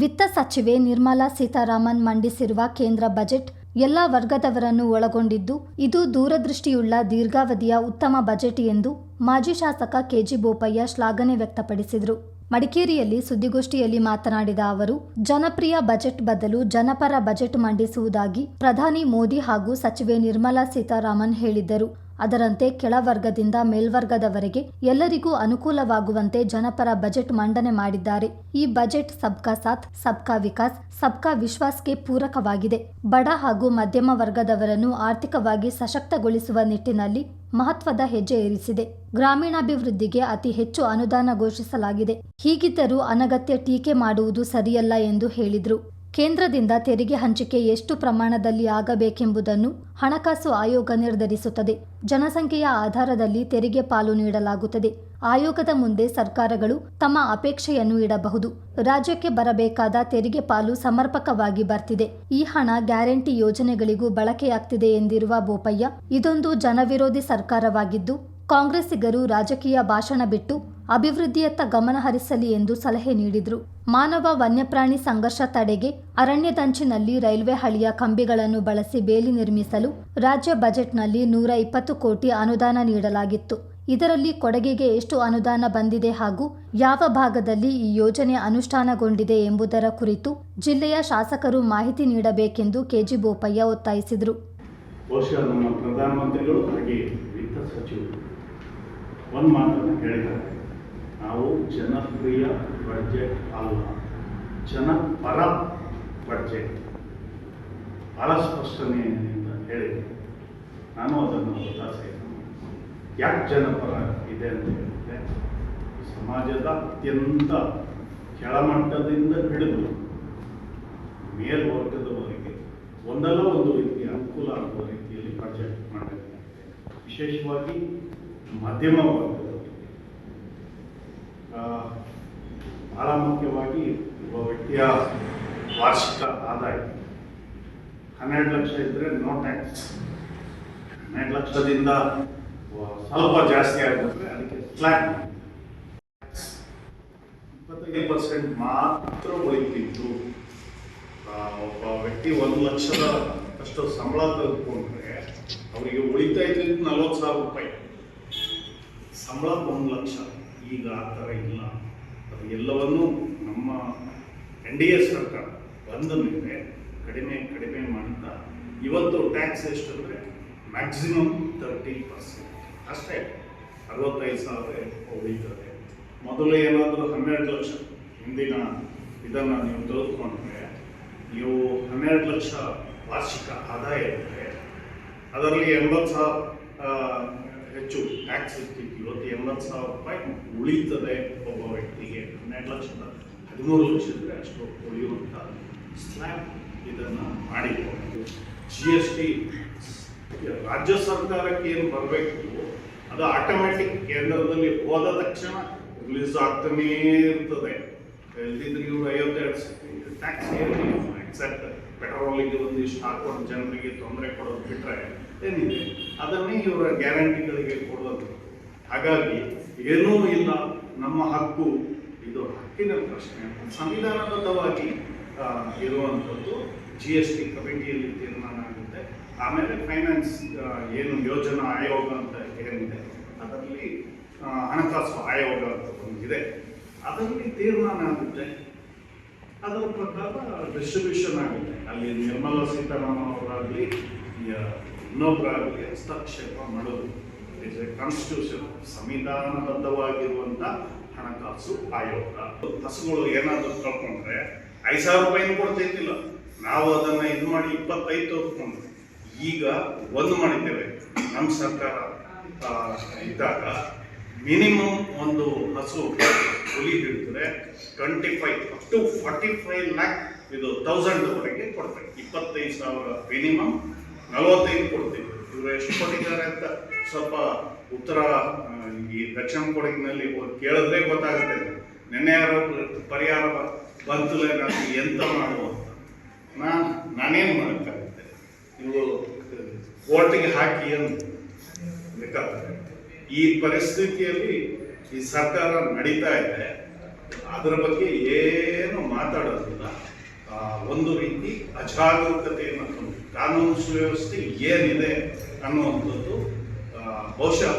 ವಿತ್ತ ಸಚಿವೆ ನಿರ್ಮಲಾ ಸೀತಾರಾಮನ್ ಮಂಡಿಸಿರುವ ಕೇಂದ್ರ ಬಜೆಟ್ ಎಲ್ಲ ವರ್ಗದವರನ್ನು ಒಳಗೊಂಡಿದ್ದು, ಇದು ದೂರದೃಷ್ಟಿಯುಳ್ಳ ದೀರ್ಘಾವಧಿಯ ಉತ್ತಮ ಬಜೆಟ್ ಎಂದು ಮಾಜಿ ಶಾಸಕ ಕೆಜಿ ಬೋಪಯ್ಯ ಶ್ಲಾಘನೆ ವ್ಯಕ್ತಪಡಿಸಿದರು. ಮಡಿಕೇರಿಯಲ್ಲಿ ಸುದ್ದಿಗೋಷ್ಠಿಯಲ್ಲಿ ಮಾತನಾಡಿದ ಅವರು, ಜನಪ್ರಿಯ ಬಜೆಟ್ ಬದಲು ಜನಪರ ಬಜೆಟ್ ಮಂಡಿಸುವುದಾಗಿ ಪ್ರಧಾನಿ ಮೋದಿ ಹಾಗೂ ಸಚಿವೆ ನಿರ್ಮಲಾ ಸೀತಾರಾಮನ್ ಹೇಳಿದ್ದರು. ಅದರಂತೆ ಕೆಳವರ್ಗದಿಂದ ಮೇಲ್ವರ್ಗದವರೆಗೆ ಎಲ್ಲರಿಗೂ ಅನುಕೂಲವಾಗುವಂತೆ ಜನಪರ ಬಜೆಟ್ ಮಂಡನೆ ಮಾಡಿದ್ದಾರೆ. ಈ ಬಜೆಟ್ ಸಬ್ಕಾ ಸಾಥ್, ಸಬ್ಕಾ ವಿಕಾಸ್, ಸಬ್ಕಾ ವಿಶ್ವಾಸ್ಗೆ ಪೂರಕವಾಗಿದೆ. ಬಡ ಹಾಗೂ ಮಧ್ಯಮ ವರ್ಗದವರನ್ನು ಆರ್ಥಿಕವಾಗಿ ಸಶಕ್ತಗೊಳಿಸುವ ನಿಟ್ಟಿನಲ್ಲಿ ಮಹತ್ವದ ಹೆಜ್ಜೆ ಇರಿಸಿದೆ. ಗ್ರಾಮೀಣಾಭಿವೃದ್ಧಿಗೆ ಅತಿ ಹೆಚ್ಚು ಅನುದಾನ ಘೋಷಿಸಲಾಗಿದೆ. ಹೀಗಿದ್ದರೂ ಅನಗತ್ಯ ಟೀಕೆ ಮಾಡುವುದು ಸರಿಯಲ್ಲ ಎಂದು ಹೇಳಿದರು. ಕೇಂದ್ರದಿಂದ ತೆರಿಗೆ ಹಂಚಿಕೆ ಎಷ್ಟು ಪ್ರಮಾಣದಲ್ಲಿ ಆಗಬೇಕೆಂಬುದನ್ನು ಹಣಕಾಸು ಆಯೋಗ ನಿರ್ಧರಿಸುತ್ತದೆ. ಜನಸಂಖ್ಯೆಯ ಆಧಾರದಲ್ಲಿ ತೆರಿಗೆ ಪಾಲು ನೀಡಲಾಗುತ್ತದೆ. ಆಯೋಗದ ಮುಂದೆ ಸರ್ಕಾರಗಳು ತಮ್ಮ ಅಪೇಕ್ಷೆಯನ್ನು ಇಡಬಹುದು. ರಾಜ್ಯಕ್ಕೆ ಬರಬೇಕಾದ ತೆರಿಗೆ ಪಾಲು ಸಮರ್ಪಕವಾಗಿ ಬರ್ತಿದೆ. ಈ ಹಣ ಗ್ಯಾರಂಟಿ ಯೋಜನೆಗಳಿಗೂ ಬಳಕೆಯಾಗ್ತಿದೆ ಎಂದಿರುವ ಬೋಪಯ್ಯ, ಇದೊಂದು ಜನವಿರೋಧಿ ಸರ್ಕಾರವಾಗಿದ್ದು ಕಾಂಗ್ರೆಸ್ಸಿಗರು ರಾಜಕೀಯ ಭಾಷಣ ಬಿಟ್ಟು ಅಭಿವೃದ್ಧಿಯತ್ತ ಗಮನ ಹರಿಸಲಿ ಎಂದು ಸಲಹೆ ನೀಡಿದರು. ಮಾನವ ವನ್ಯಪ್ರಾಣಿ ಸಂಘರ್ಷ ತಡೆಗೆ ಅರಣ್ಯದಂಚಿನಲ್ಲಿ ರೈಲ್ವೆ ಹಳಿಯ ಕಂಬಿಗಳನ್ನು ಬಳಸಿ ಬೇಲಿ ನಿರ್ಮಿಸಲು ರಾಜ್ಯ ಬಜೆಟ್ನಲ್ಲಿ ನೂರ ಇಪ್ಪತ್ತು ಕೋಟಿ ಅನುದಾನ ನೀಡಲಾಗಿತ್ತು. ಇದರಲ್ಲಿ ಕೊಡಗಿಗೆ ಎಷ್ಟು ಅನುದಾನ ಬಂದಿದೆ ಹಾಗೂ ಯಾವ ಭಾಗದಲ್ಲಿ ಈ ಯೋಜನೆ ಅನುಷ್ಠಾನಗೊಂಡಿದೆ ಎಂಬುದರ ಕುರಿತು ಜಿಲ್ಲೆಯ ಶಾಸಕರು ಮಾಹಿತಿ ನೀಡಬೇಕೆಂದು ಕೆಜಿ ಬೋಪಯ್ಯ ಒತ್ತಾಯಿಸಿದರು. ಒಂದು ಮಾತನ್ನು ಹೇಳಿದ್ದಾರೆ ನಾವು ಜನಪ್ರಿಯ ಬಡ್ಜೆಟ್ ಅಲ್ಲ. ಜನಪರ ಬಡ್ಜೆಟ್ ಭಾಳ ಸ್ಪಷ್ಟನೆಯಿಂದ ಹೇಳಿದೆ ನಾನು ಅದನ್ನು ಒತ್ತಾಸೆ ಯಾಕೆ ಜನಪರ ಇದೆ ಅಂತ ಹೇಳಿದ್ರೆ ಸಮಾಜದ ಅತ್ಯಂತ ಕೆಳಮಟ್ಟದಿಂದ ಹಿಡಿದು ಮೇಲ್ವರ್ಗದವರೆಗೆ ಒಂದಲ್ಲ ಒಂದು ರೀತಿಯ ಅನುಕೂಲ ಆಗುವ ರೀತಿಯಲ್ಲಿ ಬಜೆಟ್ ಮಾಡಬೇಕಾಗಿದೆ ವಿಶೇಷವಾಗಿ ಮಧ್ಯಮ ಬಹಳ ಮುಖ್ಯವಾಗಿ ಒಬ್ಬ ವ್ಯಕ್ತಿಯ ವಾರ್ಷಿಕ ಆದಾಯ. ಹನ್ನೆರಡು ಲಕ್ಷ ಇದ್ದರೆ ನೋ ಟ್ಯಾಕ್ಸ್ ಹನ್ನೆರಡು ಲಕ್ಷದಿಂದ ಸ್ವಲ್ಪ ಜಾಸ್ತಿ ಆಗಿಬಿಟ್ರೆ ಅದಕ್ಕೆ ಫ್ಲಾಟ್ ಇಪ್ಪತ್ತೈದು ಪರ್ಸೆಂಟ್ ಮಾತ್ರ ಉಳಿತಿತ್ತು. ಒಬ್ಬ ವ್ಯಕ್ತಿ ಒಂದು ಲಕ್ಷದ ಅಷ್ಟು ಸಂಬಳ ತೆಗೆದುಕೊಂಡ್ರೆ, ಅವರಿಗೆ ಉಳಿತಾಯ ಇದ್ದಿದ್ದು ನಲ್ವತ್ತು ಸಾವಿರ ರೂಪಾಯಿ. ಸಂಬಳ ಒಂದು ಲಕ್ಷ. ಈಗ ಆ ಥರ ಇಲ್ಲ. ಅದು ಎಲ್ಲವನ್ನೂ ನಮ್ಮ ಎನ್ ಡಿ ಎ ಸರ್ಕಾರ ಬಂದ ಮೇಲೆ ಕಡಿಮೆ ಕಡಿಮೆ ಮಾಡ್ತಾ ಇವತ್ತು ಟ್ಯಾಕ್ಸ್ ಎಷ್ಟು ಅಂದರೆ ಮ್ಯಾಕ್ಸಿಮಮ್ ತರ್ಟಿ ಪರ್ಸೆಂಟ್. ಅಷ್ಟೇ. ಅರವತ್ತೈದು ಸಾವಿರ ಉಳಿತದೆ. ಮೊದಲು ಏನಾದರೂ ಹನ್ನೆರಡು ಲಕ್ಷ. ಹಿಂದಿನ ಇದನ್ನು ನೀವು ತೆಗೆದುಕೊಂಡ್ರೆ ನೀವು ಹನ್ನೆರಡು ಲಕ್ಷ ವಾರ್ಷಿಕ ಆದಾಯ ಇದ್ದರೆ ಅದರಲ್ಲಿ ಎಂಬತ್ತು ಸಾವಿರ ಹೆಚ್ಚು ಟ್ಯಾಕ್ಸ್ ಇರ್ತಿತ್ತು ಇವತ್ತು ಎಂಬತ್ತು ಸಾವಿರ ರೂಪಾಯಿ ಉಳಿತದೆ ಒಬ್ಬ ವ್ಯಕ್ತಿಗೆ. ಹನ್ನೆರಡು ಲಕ್ಷದ ಹದಿಮೂರು ಲಕ್ಷ ಇದ್ದರೆ ಅಷ್ಟು ಉಳಿಯುವಂಥ ಸ್ಲ್ಯಾಬ್ ಇದನ್ನು ಮಾಡಿದ್ದಾರೆ ಜಿ ಎಸ್ ಟಿ ರಾಜ್ಯ ಸರ್ಕಾರಕ್ಕೆ ಏನು ಬರಬೇಕು, ಅದು ಆಟೋಮ್ಯಾಟಿಕ್ ಕೇಂದ್ರದಲ್ಲಿ ಹೋದ ತಕ್ಷಣ ರಿಲೀಸ್ ಆಗ್ತಾನೇ ಇರ್ತದೆ. ಇಲ್ದಿದ್ರೆ ಇವರು ಐವತ್ತೆರಡು ಟ್ಯಾಕ್ಸ್ ಎಕ್ಸೆಪ್ಟ್ ಪೆಟ್ರೋಲಿಗೆ ಒಂದಿಷ್ಟು ಹಾಕೊಂಡು ಜನರಿಗೆ ತೊಂದರೆ ಕೊಡೋದು ಬಿಟ್ಟರೆ ಏನಿದೆ? ಅದನ್ನೇ ಇವರ ಗ್ಯಾರಂಟಿಗಳಿಗೆ ಕೊಡಬೇಕು ಹಾಗಾಗಿ ಏನೂ ಇಲ್ಲ, ನಮ್ಮ ಹಕ್ಕು, ಇದು ಹಕ್ಕಿನ ಪ್ರಶ್ನೆ. ಸಂವಿಧಾನಬದ್ಧವಾಗಿ ಇರುವಂಥದ್ದು ಜಿ ಎಸ್ ಟಿ ಕಮಿಟಿಯಲ್ಲಿ ತೀರ್ಮಾನ ಆಗುತ್ತೆ. ಆಮೇಲೆ ಫೈನಾನ್ಸ್ ಏನು ಯೋಜನಾ ಆಯೋಗ ಅಂತ ಏನಿದೆ, ಅದರಲ್ಲಿ ಹಣಕಾಸು ಆಯೋಗ ಅಂತ ಒಂದಿದೆ. ಅದರಲ್ಲಿ ತೀರ್ಮಾನ ಆಗುತ್ತೆ. ಅದರ ಪ್ರಕಾರ ಡಿಸ್ಟ್ರಿಬ್ಯೂಷನ್ ಆಗುತ್ತೆ. ಅಲ್ಲಿ ನಿರ್ಮಲಾ ಸೀತಾರಾಮನ್ ಅವರಾಗಲಿ ಇನ್ನೊಬ್ಬರಾಗಲಿ ಹಸ್ತಕ್ಷೇಪ ಮಾಡೋದು ಇಸ್ ಎ ಕಾನ್ಸ್ಟಿಟ್ಯೂಷನ್ ಸಂವಿಧಾನಬದ್ಧವಾಗಿರುವಂಥ ಹಣಕಾಸು ಆಯೋಗ. ಹಸುಗಳು ಏನಾದರೂ ಕಳ್ಕೊಂಡ್ರೆ ಐದು ಸಾವಿರ ರೂಪಾಯಿನೂ ಕೊಡ್ತೈತಿಲ್ಲ. ನಾವು ಅದನ್ನು ಇದು ಮಾಡಿ ಇಪ್ಪತ್ತೈದು ತೋರ್ಕೊಂಡ್ರೆ ಈಗ ಒಂದು ಮಾಡಿದ್ದೇವೆ. ನಮ್ಮ ಸರ್ಕಾರ ಇದ್ದಾಗ ಮಿನಿಮಮ್ ಒಂದು ಹಸು ಹುಲಿ ಹಿಡಿದ್ರೆ twenty five up to forty five lakh ಇದು ತೌಸಂಡ್ವರೆಗೆ ಕೊಡ್ತಾರೆ ಇಪ್ಪತ್ತೈದು ಸಾವಿರ ಮಿನಿಮಮ್ ನಲವತ್ತೈದು ಕೊಡ್ತೀವಿ ಇವರು ಎಷ್ಟು ಕೊಟ್ಟಿದ್ದಾರೆ ಅಂತ ಸ್ವಲ್ಪ ಉತ್ತರ ಈ ದಕ್ಷಿಣ ಕೊಡಗಿನಲ್ಲಿ ಕೇಳಿದ್ರೆ ಗೊತ್ತಾಗುತ್ತೆ. ನಿನ್ನೆ ಯಾರೋ ಪರಿಹಾರ ಬಂತು ನಾನು ಎಂತ ಮಾಡುವ ನಾನು ನಾನೇನು ಮಾಡೋಕ್ಕಾಗುತ್ತೆ? ನೀವು ಕೋರ್ಟಿಗೆ ಹಾಕಿ ಅಂತ ಬೇಕಾಗ್ತದೆ ಈ ಪರಿಸ್ಥಿತಿಯಲ್ಲಿ ಈ ಸರ್ಕಾರ ನಡೀತಾ ಇದೆ. ಅದರ ಬಗ್ಗೆ ಏನು ಮಾತಾಡೋದಿಲ್ಲ. ಒಂದು ರೀತಿ ಅಜಾಗರೂಕತೆಯನ್ನು ಕಾನೂನು ಸುವ್ಯವಸ್ಥೆ ಏನಿದೆ ಅನ್ನುವಂಥದ್ದು ಬಹುಶಃ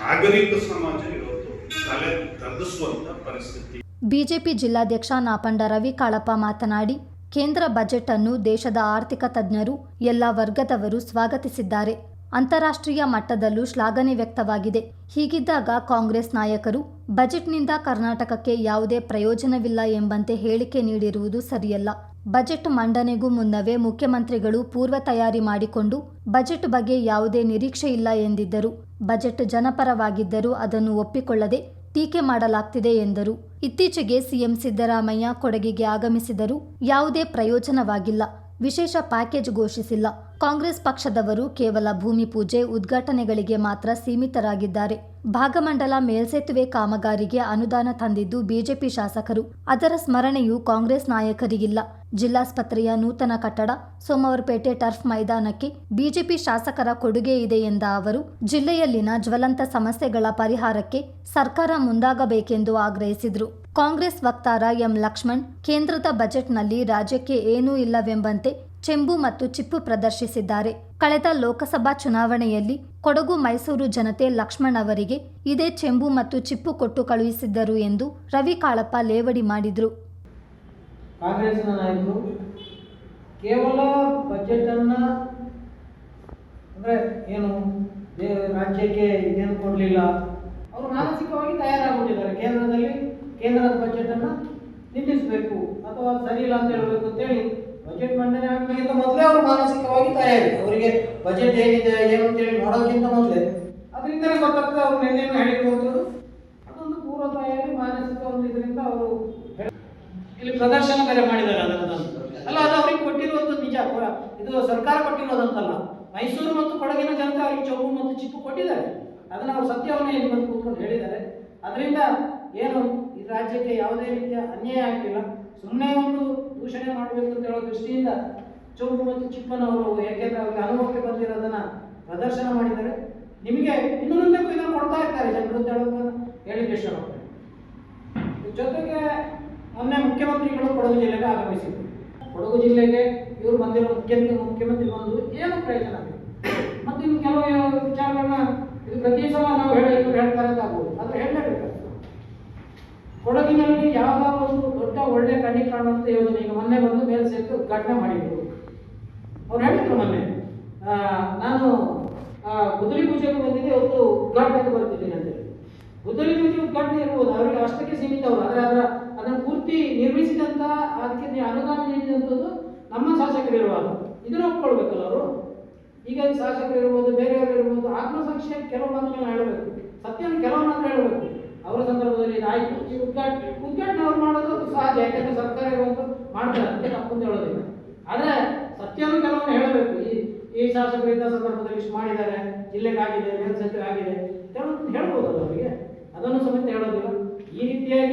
ನಾಗರಿಕ ಸಮಾಜ ಇವತ್ತು ತಲೆ ತಗ್ಗಿಸುವಂಥ ಪರಿಸ್ಥಿತಿ. ಬಿಜೆಪಿ ಜಿಲ್ಲಾಧ್ಯಕ್ಷ ನಾಪಂಡ ರವಿ ಕಾಳಪ್ಪ ಮಾತನಾಡಿ, ಕೇಂದ್ರ ಬಜೆಟ್ ಅನ್ನು ದೇಶದ ಆರ್ಥಿಕ ತಜ್ಞರು, ಎಲ್ಲ ವರ್ಗದವರು ಸ್ವಾಗತಿಸಿದ್ದಾರೆ. ಅಂತಾರಾಷ್ಟ್ರೀಯ ಮಟ್ಟದಲ್ಲೂ ಶ್ಲಾಘನೆ ವ್ಯಕ್ತವಾಗಿದೆ. ಹೀಗಿದ್ದಾಗ ಕಾಂಗ್ರೆಸ್ ನಾಯಕರು, ಬಜೆಟ್ನಿಂದ ಕರ್ನಾಟಕಕ್ಕೆ ಯಾವುದೇ ಪ್ರಯೋಜನವಿಲ್ಲ ಎಂಬಂತೆ ಹೇಳಿಕೆ ನೀಡಿರುವುದು ಸರಿಯಲ್ಲ. ಬಜೆಟ್ ಮಂಡನೆಗೂ ಮುನ್ನವೇ ಮುಖ್ಯಮಂತ್ರಿಗಳು ಪೂರ್ವ ತಯಾರಿ ಮಾಡಿಕೊಂಡು ಬಜೆಟ್ ಬಗ್ಗೆ ಯಾವುದೇ ನಿರೀಕ್ಷೆ ಇಲ್ಲ ಎಂದಿದ್ದರು. ಬಜೆಟ್ ಜನಪರವಾಗಿದ್ದರೂ ಅದನ್ನು ಒಪ್ಪಿಕೊಳ್ಳದೆ ಟೀಕೆ ಮಾಡಲಾಗ್ತಿದೆ ಎಂದರು. ಇತ್ತೀಚೆಗೆ ಸಿಎಂ ಸಿದ್ದರಾಮಯ್ಯ ಕೊಡಗಿಗೆ ಆಗಮಿಸಿದರೂ ಯಾವುದೇ ಪ್ರಯೋಜನವಾಗಿಲ್ಲ. ವಿಶೇಷ ಪ್ಯಾಕೇಜ್ ಘೋಷಿಸಿಲ್ಲ. ಕಾಂಗ್ರೆಸ್ ಪಕ್ಷದವರು ಕೇವಲ ಭೂಮಿ ಪೂಜೆ, ಉದ್ಘಾಟನೆಗಳಿಗೆ ಮಾತ್ರ ಸೀಮಿತರಾಗಿದ್ದಾರೆ. ಭಾಗಮಂಡಲ ಮೇಲ್ಸೇತುವೆ ಕಾಮಗಾರಿಗೆ ಅನುದಾನ ತಂದಿದ್ದು ಬಿಜೆಪಿ ಶಾಸಕರು. ಅದರ ಸ್ಮರಣೆಯೂ ಕಾಂಗ್ರೆಸ್ ನಾಯಕರಿಗಿಲ್ಲ. ಜಿಲ್ಲಾಸ್ಪತ್ರೆಯ ನೂತನ ಕಟ್ಟಡ ಸೋಮವಾರಪೇಟೆ ಟರ್ಫ್ ಮೈದಾನಕ್ಕೆ ಬಿಜೆಪಿ ಶಾಸಕರ ಕೊಡುಗೆ ಇದೆ ಎಂದ ಅವರು, ಜಿಲ್ಲೆಯಲ್ಲಿನ ಜ್ವಲಂತ ಸಮಸ್ಯೆಗಳ ಪರಿಹಾರಕ್ಕೆ ಸರ್ಕಾರ ಮುಂದಾಗಬೇಕೆಂದು ಆಗ್ರಹಿಸಿದರು. ಕಾಂಗ್ರೆಸ್ ವಕ್ತಾರ ಎಂ ಲಕ್ಷ್ಮಣ್, ಕೇಂದ್ರದ ಬಜೆಟ್ನಲ್ಲಿ ರಾಜ್ಯಕ್ಕೆ ಏನೂ ಇಲ್ಲವೆಂಬಂತೆ ಚೆಂಬು ಮತ್ತು ಚಿಪ್ಪು ಪ್ರದರ್ಶಿಸಿದ್ದಾರೆ. ಕಳೆದ ಲೋಕಸಭಾ ಚುನಾವಣೆಯಲ್ಲಿ ಕೊಡಗು ಮೈಸೂರು ಜನತೆ ಲಕ್ಷ್ಮಣ್ ಅವರಿಗೆ ಇದೇ ಚೆಂಬು ಮತ್ತು ಚಿಪ್ಪು ಕೊಟ್ಟು ಕಳುಹಿಸಿದ್ದರು ಎಂದು ರವಿ ಕಾಳಪ್ಪ ಲೇವಡಿ ಮಾಡಿದರು. ಕಾಂಗ್ರೆಸ್ನ ನಾಯಕರು, ಕೇವಲ ಬಜೆಟನ್ನು ಅಂದರೆ ಏನು ರಾಜ್ಯಕ್ಕೆ ಇದೇನು ಕೊಡಲಿಲ್ಲ. ಅವರು ಮಾನಸಿಕವಾಗಿ ತಯಾರಾಗಿಬಿಟ್ಟಿದ್ದಾರೆ. ಕೇಂದ್ರದಲ್ಲಿ ಕೇಂದ್ರದ ಬಜೆಟನ್ನು ನಿಲ್ಲಿಸಬೇಕು ಅಥವಾ ಸರಿ ಇಲ್ಲ ಅಂತ ಹೇಳಬೇಕು ಅಂತೇಳಿ ಬಜೆಟ್ ಮಂಡನೆ ಆಗಬೇಕಿಂತ ಮೊದಲೇ ಅವರು ಮಾನಸಿಕವಾಗಿ ತಯಾರಿ ಅವರಿಗೆ ಬಜೆಟ್ ಏನಿದೆ, ಏನು ಅಂತೇಳಿ ನೋಡೋಕ್ಕಿಂತ ಮೊದಲೇ. ಅದರಿಂದಲೇ ಗೊತ್ತಾಗ್ತದೆ ಅವ್ರು ನಿನ್ನೇನು ಹೇಳಿರುವಂಥದ್ದು ಅದೊಂದು ಪೂರ್ವ ತಯಾರಿ ಮಾನಸಿಕ ಒಂದು ಇದರಿಂದ ಅವರು ಇಲ್ಲಿ ಪ್ರದರ್ಶನ ಬೇರೆ ಮಾಡಿದ್ದಾರೆ ಅದನ್ನು. ಅಲ್ಲ, ಅದು ಅವ್ರಿಗೆ ಕೊಟ್ಟಿರುವಂತ ನಿಜ. ಕೂಡ ಇದು ಸರ್ಕಾರ ಕೊಟ್ಟಿರೋದಂತಲ್ಲ. ಮೈಸೂರು ಮತ್ತು ಕೊಡಗಿನ ಜನತೆ ಅವ್ರಿಗೆ ಚೌಕು ಮತ್ತು ಚಿಪ್ಪು ಕೊಟ್ಟಿದ್ದಾರೆ. ಅದನ್ನ ಅವ್ರು ಸತ್ಯವನ್ನೇ ಇಲ್ಲಿ ಬಂದು ಕೂತ್ಕೊಂಡು ಹೇಳಿದ್ದಾರೆ. ಅದರಿಂದ ಏನು ಈ ರಾಜ್ಯಕ್ಕೆ ಯಾವುದೇ ರೀತಿಯ ಅನ್ಯಾಯ ಆಗಿಲ್ಲ. ಸುಮ್ಮನೆ ಒಂದು ದೂಷಣೆ ಮಾಡಬೇಕು ಅಂತ ಹೇಳೋ ದೃಷ್ಟಿಯಿಂದ ಚೌಕು ಮತ್ತು ಚಿಪ್ಪನ್ನು ಅವರು ಯಾಕೆಂದ್ರೆ ಅವ್ರಿಗೆ ಅನುಭವಕ್ಕೆ ಬಂದಿರೋದನ್ನ ಪ್ರದರ್ಶನ ಮಾಡಿದ್ದಾರೆ. ನಿಮಗೆ ಇನ್ನು ಮುಂದಕ್ಕೂ ಇದನ್ನು ಕೊಡ್ತಾ ಇರ್ತಾರೆ ಜನರು ಅಂತ ಹೇಳೋದನ್ನ ಹೇಳಿಕೆ ಇಷ್ಟಪಡ್ತಾರೆ ಜೊತೆಗೆ ಮೊನ್ನೆ ಮುಖ್ಯಮಂತ್ರಿಗಳು ಕೊಡಗು ಜಿಲ್ಲೆಗೆ ಆಗಮಿಸಿದ್ರು. ಕೊಡಗು ಜಿಲ್ಲೆಗೆ ಇವರು ಬಂದಿರೋ ಮುಖ್ಯಮಂತ್ರಿ ಮುಖ್ಯಮಂತ್ರಿ ಬಂದು ಏನು ಪ್ರಯೋಜನ ಮತ್ತೆ ಇನ್ನು ಕೆಲವು ವಿಚಾರಗಳನ್ನ ಇದು ಪ್ರತಿ ಸಲ ನಾವು ಹೇಳಿ ಇವ್ರು ಹೇಳ್ತಾರೆ ಅಂತ ಆಗ್ಬೋದು ಆದರೆ ಹೇಳಲೇಬೇಕಾಗ್ತದೆ ಕೊಡಗಿನಲ್ಲಿ ಯಾವಾಗ ಒಂದು ದೊಡ್ಡ ಒಳ್ಳೆ ಕಣ್ಣಿ ಕಾಣುವಂಥ ಯೋಜನೆ ಈಗ ಮೊನ್ನೆ ಬಂದು ಮೇಲ್ಸೇತುವೆ ಉದ್ಘಾಟನೆ ಮಾಡಿದ್ರು. ಅವ್ರು ಹೇಳಿದ್ರು ಮೊನ್ನೆ ನಾನು ಆ, ಗುದ್ದಲಿ ಪೂಜೆಗೆ ಬಂದಿದ್ದೆ ಇವತ್ತು ಉದ್ಘಾಟನೆಗೆ ಬರ್ತಿದ್ದೀನಿ ಅಂತ ಹೇಳಿ. ಗುದ್ದಲಿ ಪೂಜೆ ಉದ್ಘಾಟನೆ ಇರ್ಬೋದು. ಅವರಿಗೆ ಅಷ್ಟಕ್ಕೆ ಸೀಮಿತ ಅವರು. ಆದರೆ ಅದರ ಅದನ್ನು ಪೂರ್ತಿ ನಿರ್ಮಿಸಿದಂತ ಅದಕ್ಕೆ ಅನುದಾನ ನೀಡಿದಂಥದ್ದು ನಮ್ಮ ಶಾಸಕರಿರುವಾಗ ಇದನ್ನ ಒಪ್ಕೊಳ್ಬೇಕಲ್ಲ ಅವರು? ಈಗ ಶಾಸಕರು ಇರ್ಬೋದು, ಬೇರೆಯವರು ಇರ್ಬೋದು ಆತ್ಮಸಾಕ್ಷಿ ಕೆಲವು ಮಾತುಗಳನ್ನ ಹೇಳಬೇಕು. ಸತ್ಯನ ಕೆಲವು ಮಾತ್ರ ಹೇಳಬೇಕು. ಅವರ ಸಂದರ್ಭದಲ್ಲಿ ಇದಾಯ್ತು ಈ ಉದ್ಘಾಟನೆ ಉದ್ಘಾಟನೆ ಅವ್ರು ಮಾಡೋದು ಸಹಜ, ಯಾಕಂದ್ರೆ ಸರ್ಕಾರ ಇರುವಂತೂ ಮಾಡ್ತಾರೆ. ಅಂತ ತಪ್ಪು ಅಂತ ಹೇಳೋದಿಲ್ಲ. ಆದರೆ ಸತ್ಯವನ್ನು ಕೆಲವೊಮ್ಮೆ ಹೇಳಬೇಕು. ಈ ಈ ಶಾಸಕರಿಂದ ಸಂದರ್ಭದಲ್ಲಿ ಇಷ್ಟು ಮಾಡಿದ್ದಾರೆ, ಜಿಲ್ಲೆಗೆ ಆಗಿದೆ ಮೇಲ್ಸೇತುವೆ ಆಗಿದೆ. ಕೆಲವೊಂದು ಹೇಳ್ಬೋದಲ್ಲ ಅವರಿಗೆ? ಅದನ್ನು ಸಮೇತ ಹೇಳೋದಿಲ್ಲ. ಈ ರೀತಿಯಾಗಿ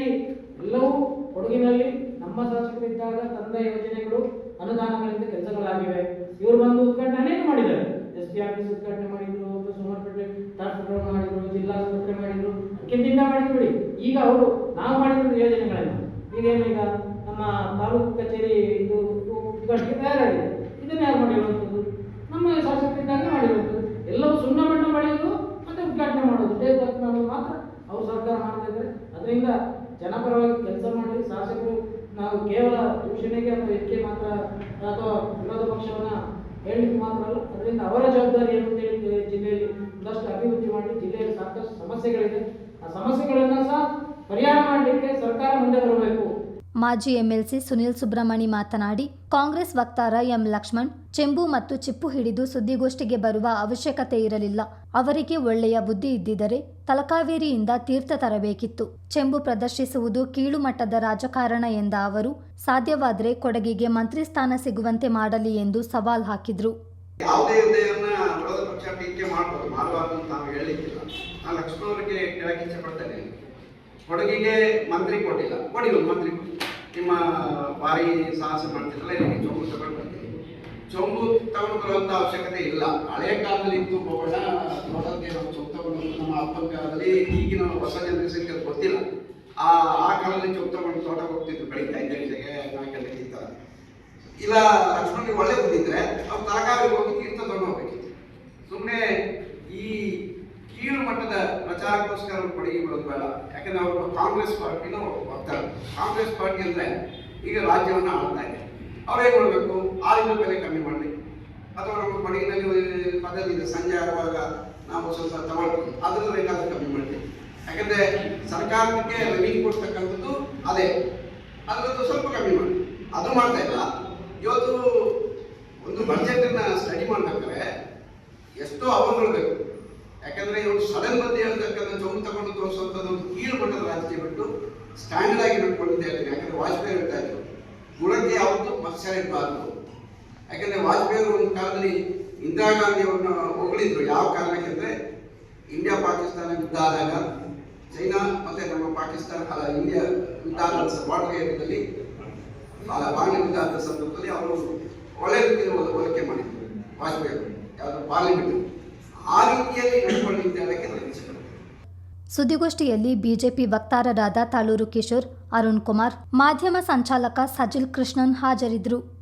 ನಮ್ಮ ಶಾಸಕರಿದ್ದಾಗ ತಂದ ಯೋಜನೆಗಳು, ಅನುದಾನಗಳಿಂದ ಕೆಲಸಗಳಾಗಿವೆ. ಇವರು ಬಂದು ಉದ್ಘಾಟನೆ ಮಾಡಿದ್ದಾರೆ. ಎಸ್ ಪಿ ಆಫೀಸ್ ಉದ್ಘಾಟನೆ ಮಾಡಿದ್ರು ಸುಮಾರ್ಪೇಟೆ ಟ್ರಾನ್ಸ್ಫರ್ ಮಾಡಿದ್ರು, ಜಿಲ್ಲಾ ಆಸ್ಪತ್ರೆ ಮಾಡಿದ್ರು. ಅದಕ್ಕಿಂತ ಮಾಡಿದ್ಬಿಡಿ ಈಗ ಅವರು, ನಾವು ಮಾಡಿದ ಯೋಜನೆಗಳನ್ನ ಈಗೇನು ಈಗ ನಮ್ಮ ತಾಲೂಕು ಕಚೇರಿ ಇದು ಉದ್ಘಾಟನೆ ತಯಾರಾಗಿದೆ ಇದನ್ನ ಯಾರು ಮಾಡಿರುವಂಥದ್ದು ನಮ್ಮ ಶಾಸಕರಿದ್ದಾಗ ಮಾಡಿರುವಂಥದ್ದು ಎಲ್ಲವೂ ಸುಣ್ಣ ಬಣ್ಣ ಬಳಿಯೋದು ಮತ್ತೆ ಉದ್ಘಾಟನೆ ಮಾಡೋದು ದೇವದತ್ತ ಮಾಡೋದು ಮಾತ್ರ ಅವ್ರು ಸರ್ಕಾರ ಮಾಡ್ತಾ ಇದ್ದಾರೆ ಅದರಿಂದ ಜನಪರವಾಗಿ ಕೆಲಸ ಮಾಡಿ ಶಾಸಕರು ನಾವು ಕೇವಲ ದೂಷಣೆಗೆ ಅಥವಾ ಇದಕ್ಕೆ ಮಾತ್ರ ಅಥವಾ ವಿರೋಧ ಪಕ್ಷವನ್ನ ಹೇಳಲಿಕ್ಕೆ ಮಾತ್ರ ಅಲ್ಲ, ಅದರಿಂದ ಅವರ ಜವಾಬ್ದಾರಿ ಏನು ಅಂತ ಹೇಳಿ ಜಿಲ್ಲೆಯಲ್ಲಿ ಒಂದಷ್ಟು ಅಭಿವೃದ್ಧಿ ಮಾಡಿ ಜಿಲ್ಲೆಯಲ್ಲಿ ಸಾಕಷ್ಟು ಸಮಸ್ಯೆಗಳಿದೆ. ಆ ಸಮಸ್ಯೆಗಳನ್ನ ಸಹ ಪರಿಹಾರ ಮಾಡಲಿಕ್ಕೆ ಸರ್ಕಾರ ಮುಂದೆ ಬರಬೇಕು. ಮಾಜಿ ಎಂಎಲ್ಸಿ ಸುನಿಲ್ ಸುಬ್ರಹ್ಮಣಿ ಮಾತನಾಡಿ, ಕಾಂಗ್ರೆಸ್ ವಕ್ತಾರ ಎಂ ಲಕ್ಷ್ಮಣ್ ಚೆಂಬು ಮತ್ತು ಚಿಪ್ಪು ಹಿಡಿದು ಸುದ್ದಿಗೋಷ್ಠಿಗೆ ಬರುವ ಅವಶ್ಯಕತೆ ಇರಲಿಲ್ಲ. ಅವರಿಗೆ ಒಳ್ಳೆಯ ಬುದ್ಧಿ ಇದ್ದಿದ್ದರೆ ತಲಕಾವೇರಿಯಿಂದ ತೀರ್ಥ ತರಬೇಕಿತ್ತು. ಚೆಂಬು ಪ್ರದರ್ಶಿಸುವುದು ಕೀಳುಮಟ್ಟದ ರಾಜಕಾರಣ ಎಂದ ಅವರು, ಸಾಧ್ಯವಾದರೆ ಕೊಡಗಿಗೆ ಮಂತ್ರಿ ಸ್ಥಾನ ಸಿಗುವಂತೆ ಮಾಡಲಿ ಎಂದು ಸವಾಲ್ ಹಾಕಿದ್ರು. ಕೊಡಗಿಗೆ ಮಂತ್ರಿ ಕೊಟ್ಟಿಲ್ಲ. ಕೊಡಿ ಮಂತ್ರಿ ನಿಮ್ಮ ಭಾರಿ ಸಾಹಸ ಮಾಡ್ತಿರಲ್ಲ ಇಲ್ಲಿ ಚೊಂಬು ತಗೊಂಡು ಬರ್ತೀನಿ. ಚೊಂಬು ತಗೊಂಡು ಅವಶ್ಯಕತೆ ಇಲ್ಲ. ಹಳೆಯ ಕಾಲದಲ್ಲಿ ಇತ್ತು ಬಹುಶಃ ನೋಡೋದಕ್ಕೆ ನಾವು ಚೊಂಬು ತಗೊಂಡು ನಮ್ಮ ಅಪ್ಪನ ಕಾಲದಲ್ಲಿ ಈಗಿನ ಹೊಸ ಜನರೇಷನ್ಗೆ ಗೊತ್ತಿಲ್ಲ. ಆ ಆ ಕಾಲದಲ್ಲಿ ಚೊಂಬು ತಗೊಂಡು ತೋಟ ಹೋಗ್ತಿದ್ರು ಬೆಳಿಗ್ಗೆ ಐದು ಗಂಟೆಗೆ, ನಾಲ್ಕು ಗಂಟೆಗೆ ಇಲ್ಲ ಲಕ್ಷ್ಮಣಿ ಒಳ್ಳೆ ಬಂದಿದ್ರೆ ಅವ್ರು ತರಕಾರಿ ಹೋಗಿ ತೀರ್ಥ ತಗೊಂಡು ಹೋಗ್ಬೇಕಿತ್ತು. ಸುಮ್ಮನೆ ಈ ಕೀಳು ಮಟ್ಟದ ಪ್ರಚಾರಕ್ಕೋಸ್ಕರ ಪಡೆಯುವುದು ಬೇಡ. ಯಾಕಂದ್ರೆ ಅವರು ಕಾಂಗ್ರೆಸ್ ಪಾರ್ಟಿನೂ ಕಾಂಗ್ರೆಸ್ ಪಾರ್ಟಿ ಅಂದರೆ ಈಗ ರಾಜ್ಯವನ್ನು ಆಳ್ತಾ ಇದೆ. ಏನು ಮಾಡಬೇಕು? ಹಾಲಿನ ಬೆಲೆ ಕಮ್ಮಿ ಮಾಡಲಿ ಅಥವಾ ನಮ್ಮ ಕೊಡಗಿನಲ್ಲಿ ಪದ್ಧತಿ ಇದೆ, ಸಂಜೆ ಆಗುವಾಗ ನಾವು ಸ್ವಲ್ಪ ತಗೊಳ್ತೀವಿ. ಅದನ್ನು ಬೇಕಾದ್ರೆ ಕಮ್ಮಿ ಮಾಡ್ತೀವಿ. ಯಾಕಂದರೆ ಸರ್ಕಾರಕ್ಕೆ ರೆವಿನ್ಯೂ ಕೊಡ್ತಕ್ಕಂಥದ್ದು ಅದೇ. ಅದರದ್ದು ಸ್ವಲ್ಪ ಕಮ್ಮಿ ಮಾಡಿ. ಅದು ಮಾಡ್ತಾ ಇಲ್ಲ. ಇವತ್ತು ಒಂದು ಬಜೆಟನ್ನು ಸ್ಟಡಿ ಮಾಡ್ಬೇಕಾದ್ರೆ ಎಷ್ಟೋ ಅವರುಗಳು ಬೇಕು. ಯಾಕಂದರೆ ಇವರು ಸಡನ್ ಬಂದು ಹೇಳ್ತಕ್ಕಂಥ ಚೌಕ್ ತಗೊಂಡು ತೋರಿಸುವಂಥದ್ದು ಕೀಳು ಮಟ್ಟದ ರಾಜಕೀಯ ಬಿಟ್ಟು ಸ್ಟ್ಯಾಂಡರ್ಡ್ ಆಗಿ ನೋಡ್ಕೊಂಡಿದ್ದೆ ಹೇಳ್ತೀನಿ. ಯಾಕಂದ್ರೆ ವಾಜಪೇಯಿ ಹೇಳ್ತಾ ಇದ್ರು ಗುಣಕ್ಕೆ ಯಾವತ್ತು ಮತ್ಸರ ಇರಬಾರ್ದು. ಯಾಕಂದ್ರೆ ವಾಜಪೇಯಿ ಒಂದು ಕಾಲದಲ್ಲಿ ಇಂದಿರಾ ಗಾಂಧಿ ಹೊಗಳಿದ್ರು. ಯಾವ ಕಾರಣಕ್ಕೆ ಅಂದ್ರೆ, ಇಂಡಿಯಾ ಪಾಕಿಸ್ತಾನ ಯುದ್ಧ ಆದಾಗ ಚೈನಾ ಮತ್ತೆ ನಮ್ಮ ಪಾಕಿಸ್ತಾನ ಇಂಡಿಯಾ ಯುದ್ಧ ಆದ ಬಾರ್ಡರ್ ಏರಿಯಾದಲ್ಲಿ ಯುದ್ಧ ಆದ ಸಂದರ್ಭದಲ್ಲಿ ಅವರು ಒಳ್ಳೆ ರೀತಿಯಲ್ಲಿ ಹೋಲಿಕೆ ಮಾಡಿದ್ರು ವಾಜಪೇಯಿ ಅವರು. ಯಾವುದು ಪಾರ್ಲಿಮೆಂಟ್. ಆ ರೀತಿಯಲ್ಲಿ ನಡ್ಕೊಂಡಿದ್ದೆ ಅಂತ ಹೇಳಕ್ಕೆ ನನಗೆ ಸುದ್ದಿಗೋಷ್ಠಿಯಲ್ಲಿ ಬಿಜೆಪಿ ವಕ್ತಾರರಾದ ತಾಳೂರು ಕಿಶೋರ್ ಅರುಣ್ ಕುಮಾರ್ ಮಾಧ್ಯಮ ಸಂಚಾಲಕ ಸಜಿಲ್ ಕೃಷ್ಣನ್ ಹಾಜರಿದ್ದರು.